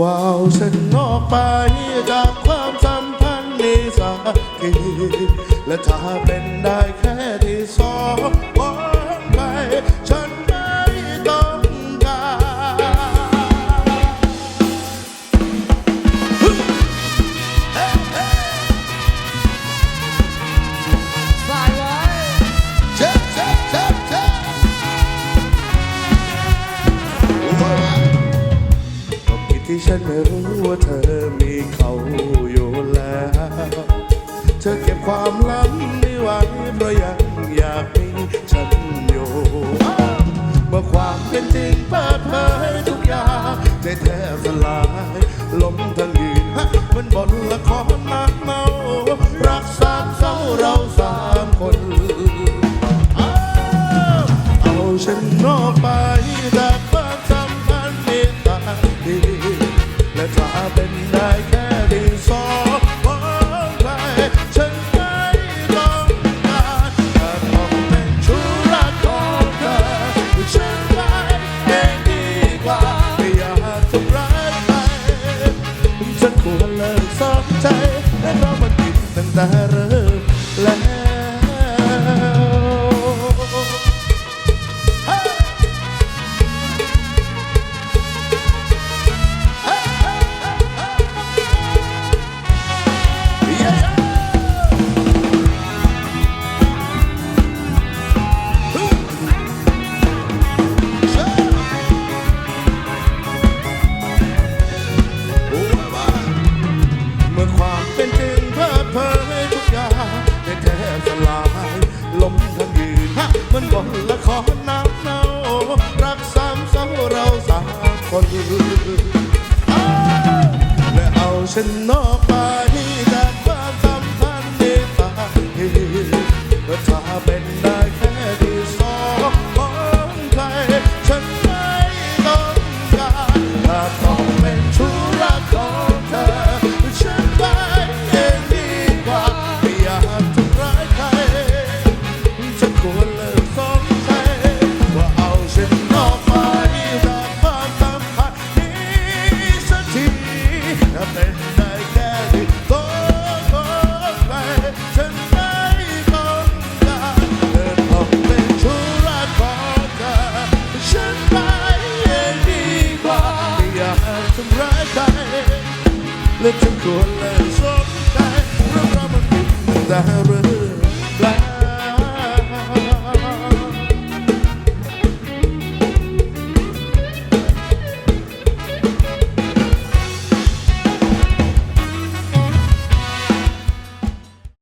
ว้าวฉันออกไปจากความสัมพันธ์นี้สักทีและถ้าเป็นได้แค่ที่สองวันไปฉัน ที่ฉันไม่รู้ว่าเธอมีเขาอยู่แล้ว เธอเก็บความลับไม่ไว้เพราะยังอยากมีฉันอยู่เมื่อความเป็นจริงเปิดเผยทุกอย่างใจแทบสลายล้มทั้งยืนฮะเหมันบนล ผิ ฉันนอกไปจากความสัมพันธ์นี้ไปเมื่อถ้าเป็นได้แค่ที่สองของใครฉันไม่ต้องการถ้าต้องเป็นชู้รักของเธอฉันไปเองดีกว่าไม่อยากทำร้ายใครฉันควรเลิกสงสัยว่าเอาฉันออกไปจากความสัมพันธ์นี้สักทีถ้ และฉันค